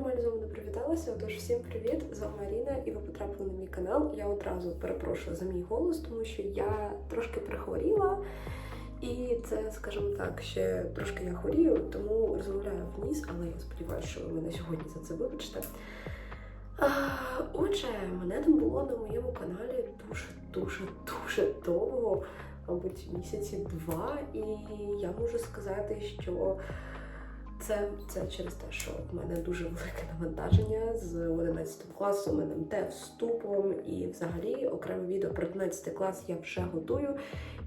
я нормально з вами не привіталася. Отож, всім привіт! З вами Аріна, і ви потрапили на мій канал. Я одразу перепрошую за мій голос, тому що я трошки прихворіла. І це, скажімо так, ще трошки я хворію, тому розмовляю в ніс, але я сподіваюся, що ви мене сьогодні за це вибачите. Отже, мене не було на моєму каналі дуже, дуже, дуже довго, мабуть, місяці два. І я можу сказати, що це, це через те, що в мене дуже велике навантаження з 11 класом, НМТ, вступом і взагалі окреме відео про 11 клас я вже готую.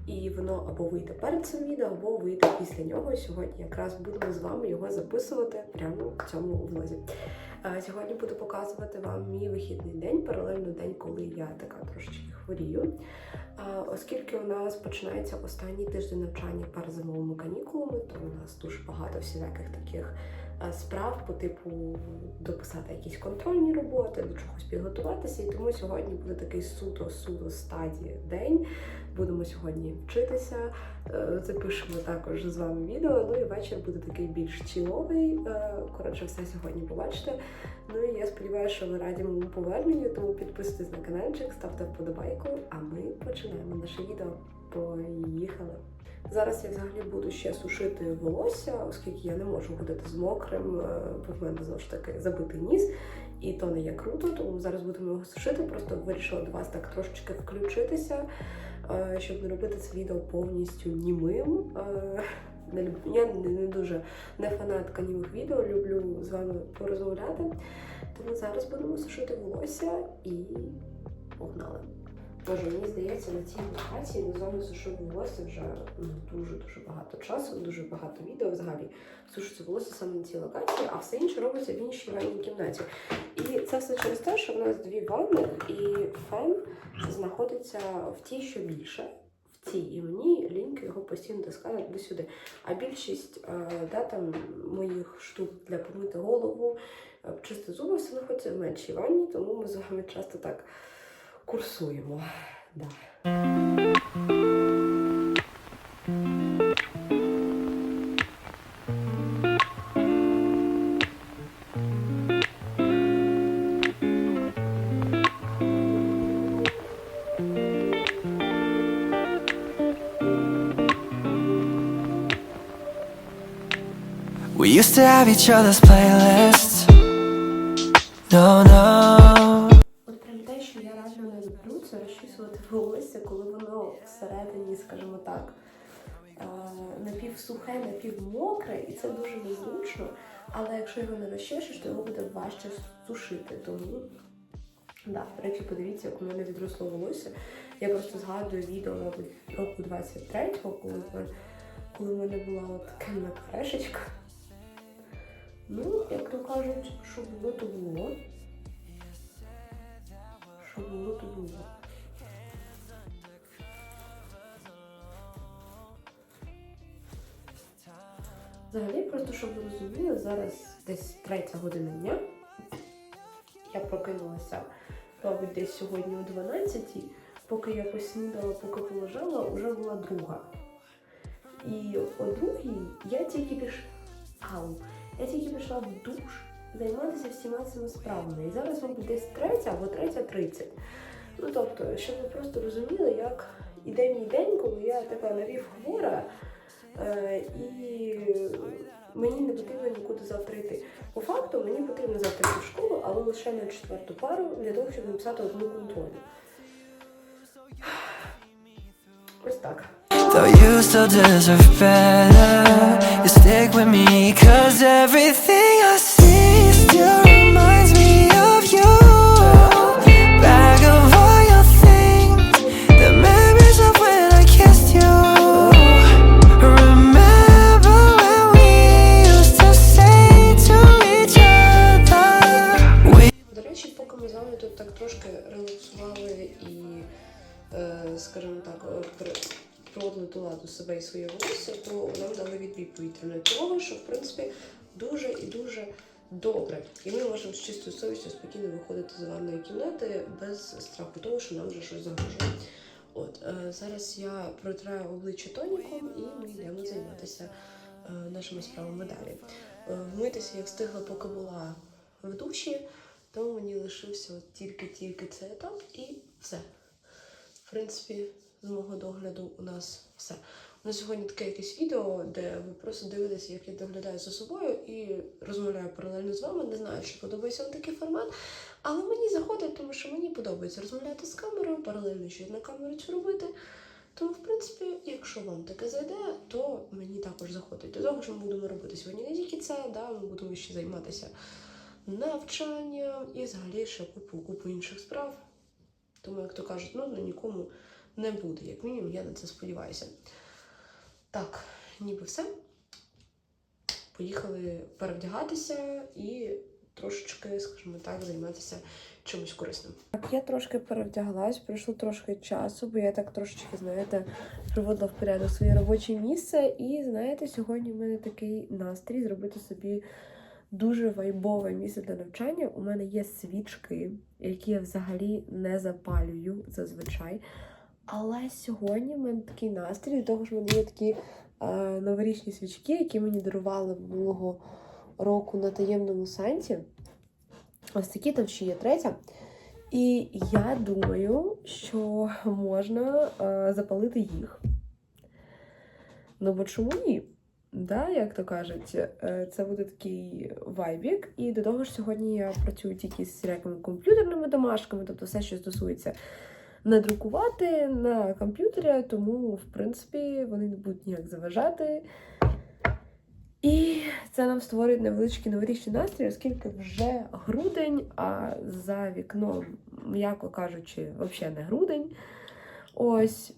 І воно або вийде перед цим відео, або вийде після нього. Сьогодні якраз будемо з вами його записувати прямо в цьому влозі. Е, Сьогодні буду показувати вам мій вихідний день, паралельно день, коли я така трошечки хворію. Оскільки у нас починається останній тиждень навчання перед зимовими канікулами, то у нас дуже багато всіляких таких справ по типу дописати якісь контрольні роботи, до чогось підготуватися. І тому сьогодні буде такий суто-суто стадії день. Будемо сьогодні вчитися. Е, Запишемо також з вами відео. Ну і вечір буде такий більш чіловий. Е, Коротше, все сьогодні побачите. Ну і я сподіваюся, що ви раді моєму поверненню, тому підписуйтесь на каналчик, ставте вподобайку, а ми починаємо наше відео. Поїхали! Зараз я взагалі буду ще сушити волосся, оскільки я не можу ходити з мокрим, е, бо в мене знову ж таки забитий ніс, і то не є круто, тому зараз будемо його сушити. Просто вирішила до вас так трошечки включитися, е, щоб не робити це відео повністю німим. Е, Я не дуже не фанатка німих відео, люблю з вами порозмовляти. Тому зараз будемо сушити волосся і погнали. Боже, мені здається, на цій локації ми з вами сушили волосся вже ну, дуже дуже багато часу, дуже багато відео взагалі сушиться волосся саме на цій локації, а все інше робиться в іншій ванній кімнаті. І це все через те, що в нас дві ванни, і фен знаходиться в тій, що більше. В цій і мені ліньки його постійно таскають до сюди. А більшість е, да, там, моїх штук для помити голову, е, чисти зуби все знаходиться в меншій ванні, тому ми з вами часто так курсуємо. Да. We used to have each other's playlists. No, no. Це розчісувати волосся, коли воно всередині, скажімо так, е, напівсухе, напівмокре, і це дуже незручно. Але якщо його не розчешеш, то його буде важче сушити. Тому, да, до речі, подивіться, як у мене відросло волосся. Я просто згадую відео, мабуть, року 23-го, коли, коли в мене була от кемна крешечка. Ну, як то кажуть, що було, то було. Що було, то було. Взагалі, просто щоб ви розуміли, зараз десь третя година дня. Я прокинулася, мабуть, десь сьогодні о 12-й. Поки я поснідала, поки полежала, вже була друга. І о другій я тільки пішла. Ау, я тільки пішла в душ займатися всіма цими справами. І зараз, мабуть, десь третя або третя тридцять. Ну тобто, щоб ви просто розуміли, як іде мій день, коли я така навів хвора, і мені не потрібно нікуди завтра йти. По факту мені потрібно завтра йти в школу, але лише на четверту пару для того, щоб написати одну контрольну. Ось так. You still deserve better, you stick with me. Cause everything себе і своє волосся, то нам дали повітряної тривоги, що в принципі дуже і дуже добре. І ми можемо з чистою совістю спокійно виходити з ванної кімнати без страху того, що нам вже щось загрожує. От е, зараз я протираю обличчя тоніком і ми йдемо займатися е, нашими справами далі. Е, вмитися я встигла, поки була в душі, тому мені лишився тільки-тільки цей етап і все. В принципі, з мого догляду у нас все. У нас сьогодні таке якесь відео, де ви просто дивитеся, як я доглядаю за собою і розмовляю паралельно з вами. Не знаю, чи подобається вам такий формат, але мені заходить, тому що мені подобається розмовляти з камерою, паралельно й на камеру цю робити. Тому, в принципі, якщо вам таке зайде, то мені також заходить. До того, що ми будемо робити сьогодні не тільки це, да, ми будемо ще займатися навчанням і взагалі ще купу, купу інших справ. Тому, як то кажуть, ну нікому не буде. Як мінімум, я на це сподіваюся. Так, ніби все. Поїхали перевдягатися і трошечки, скажімо так, займатися чимось корисним. Так, я трошки перевдяглась, пройшло трошки часу, бо я так трошечки, знаєте, приводила в порядок своє робоче місце. І знаєте, сьогодні в мене такий настрій зробити собі дуже вайбове місце для навчання. У мене є свічки, які я взагалі не запалюю зазвичай. Але сьогодні в мене такий настрій, до того ж в мене є такі е, новорічні свічки, які мені дарували минулого року на таємному санті. Ось такі там ще є третя. І я думаю, що можна е, запалити їх. Ну, бо чому ні? Да, як то кажуть, е, це буде такий вайбік. І до того ж, сьогодні я працюю тільки з всілякими комп'ютерними домашками, тобто все, що стосується надрукувати на комп'ютері, тому, в принципі, вони не будуть ніяк заважати. І це нам створить невеличкий новорічний настрій, оскільки вже грудень, а за вікном, м'яко кажучи, взагалі не грудень. Ось.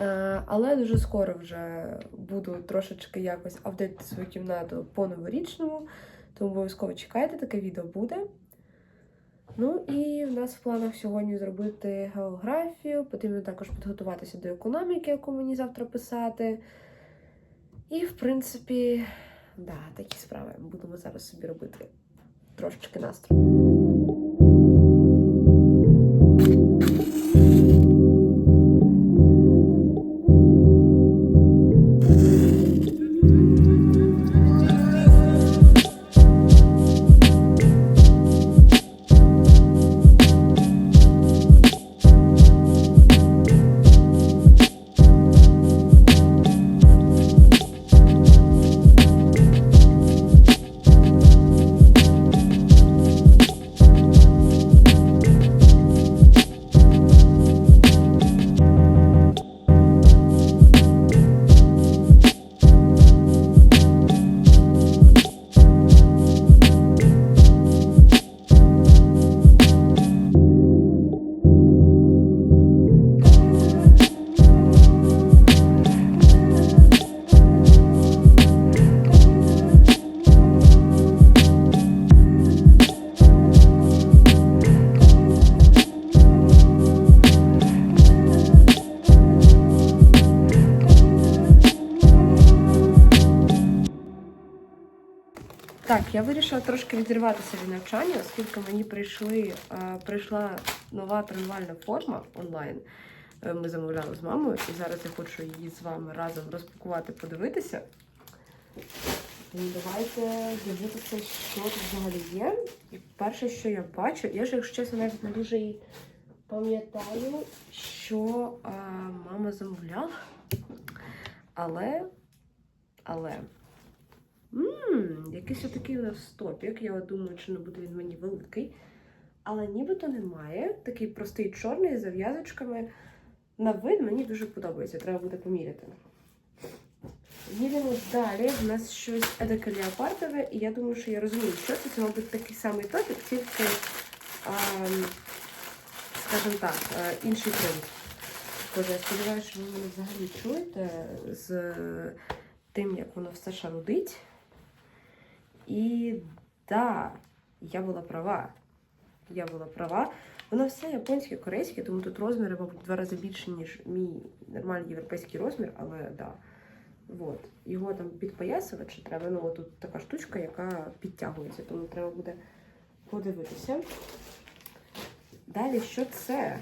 Е, Але дуже скоро вже буду трошечки якось апдейтити свою кімнату по новорічному, тому обов'язково чекайте, таке відео буде. Ну і в нас в планах сьогодні зробити географію, потрібно також підготуватися до економіки, яку мені завтра писати. І, в принципі, да, такі справи будемо зараз собі робити. Трошечки настрою. Я вирішила трошки відірватися від навчання, оскільки мені прийшли, е, прийшла нова тренувальна форма онлайн. Е, Ми замовляли з мамою, і зараз я хочу її з вами разом розпакувати, подивитися. Давайте дивитися, що тут взагалі є. І перше, що я бачу, я ж, якщо чесно, навіть не дуже і пам'ятаю, що е, мама замовляла. Але, але. Ммм, якийсь отакий у нас стопік. Я думаю, чи не буде він мені великий. Але нібито немає. Такий простий чорний з зав'язочками. На вид мені дуже подобається, треба буде поміряти. Їдемо далі. У нас щось едаке леопардове, і я думаю, що я розумію, що це. Це, мабуть, такий самий топік, тільки, а, скажімо так, е, інший принт. Боже, я сподіваюся, що ви мене взагалі чуєте з тим, як воно все шарудить. І да, я була права. Я була права. Воно все японське, корейське, тому тут розміри, мабуть, два рази більше, ніж мій нормальний європейський розмір, але да. Вот. Його там підпоясувати треба. Ну, тут така штучка, яка підтягується, тому треба буде подивитися. Далі, що це?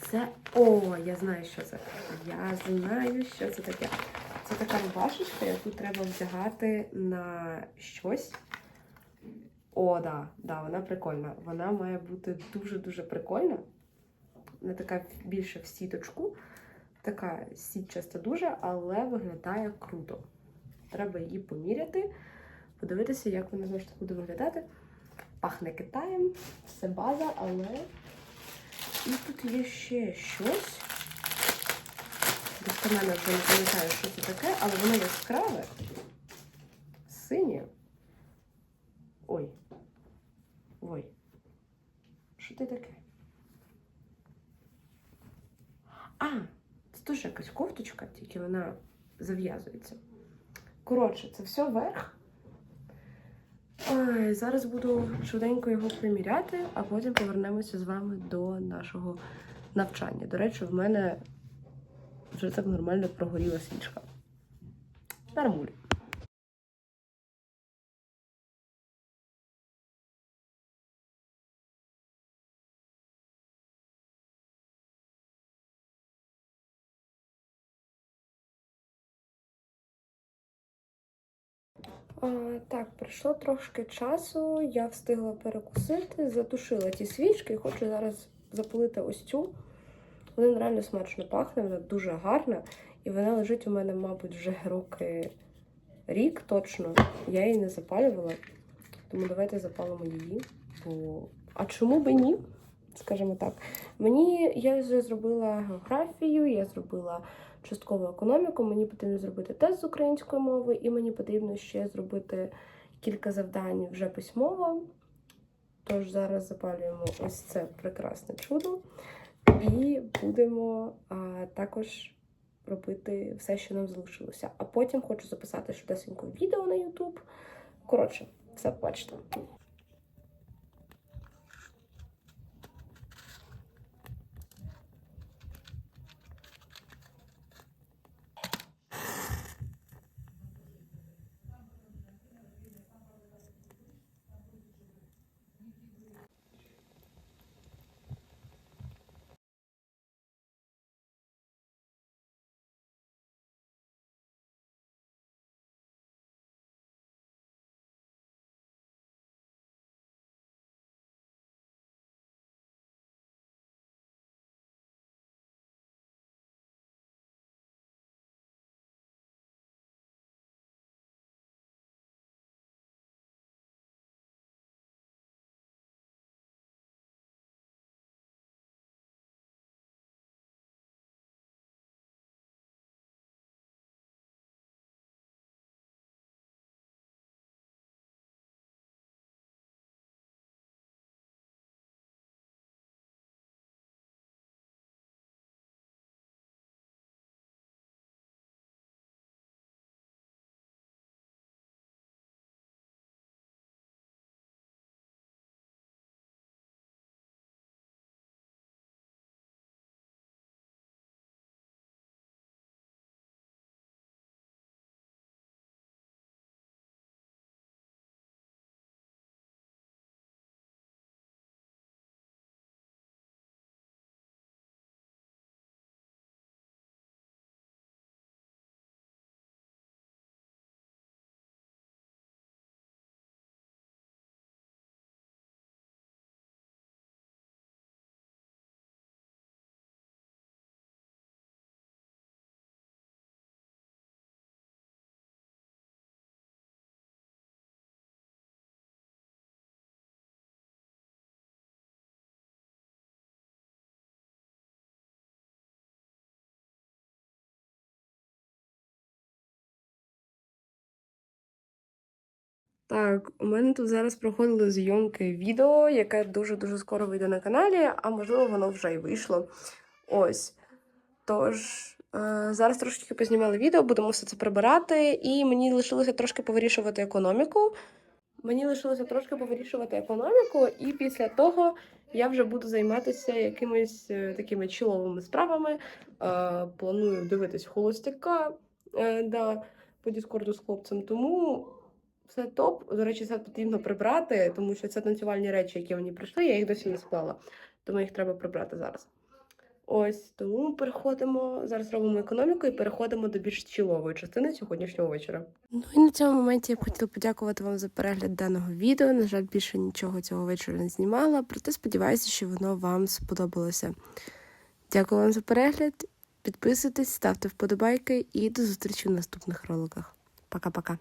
Це. О, я знаю, що це. Я знаю, що це таке. Це така рубашечка, яку треба вдягати на щось. О, да, да, вона прикольна. Вона має бути дуже-дуже прикольна. Вона така більше в сіточку. Така сітчаста дуже, але виглядає круто. Треба її поміряти, подивитися, як вона знову ж таки буде виглядати. Пахне Китаєм, все база, але. І тут є ще щось. Досконально вже не пам'ятаю, що це таке, але воно яскраве. Синє. Ой. Ой. Що це таке? А, це теж якась кофточка, тільки вона зав'язується. Коротше, це все верх. Ой, зараз буду швиденько його приміряти, а потім повернемося з вами до нашого навчання. До речі, в мене вже так нормально прогоріла свічка. Нормуль. Так, пройшло трошки часу, я встигла перекусити, затушила ті свічки і хочу зараз запалити ось цю. Вона реально смачно пахне, вона дуже гарна. І вона лежить у мене, мабуть, вже роки рік точно. Я її не запалювала. Тому давайте запалимо її. Бо... А чому би ні? Скажімо так. Мені я вже зробила географію, я зробила часткову економіку. Мені потрібно зробити тест з української мови, і мені потрібно ще зробити кілька завдань вже письмово. Тож зараз запалюємо ось це прекрасне чудо. І будемо а, також робити все, що нам залишилося. А потім хочу записати швидесенько відео на YouTube. Коротше, все побачите. Так, у мене тут зараз проходили зйомки відео, яке дуже-дуже скоро вийде на каналі, а можливо, воно вже й вийшло. Ось. Тож, е, зараз трошки познімали відео, будемо все це прибирати, і мені лишилося трошки повирішувати економіку. Мені лишилося трошки повирішувати економіку, і після того я вже буду займатися якимись е, такими чоловими справами. Е, планую дивитись холостяка да, по Діскорду з хлопцем. Тому все топ. До речі, це потрібно прибрати, тому що це танцювальні речі, які мені прийшли, я їх досі не склала. Тому їх треба прибрати зараз. Ось тому переходимо зараз. Робимо економіку і переходимо до більш чілової частини сьогоднішнього вечора. Ну і на цьому моменті я б хотіла подякувати вам за перегляд даного відео. На жаль, більше нічого цього вечора не знімала, проте сподіваюся, що воно вам сподобалося. Дякую вам за перегляд. Підписуйтесь, ставте вподобайки і до зустрічі в наступних роликах. Пока-пока.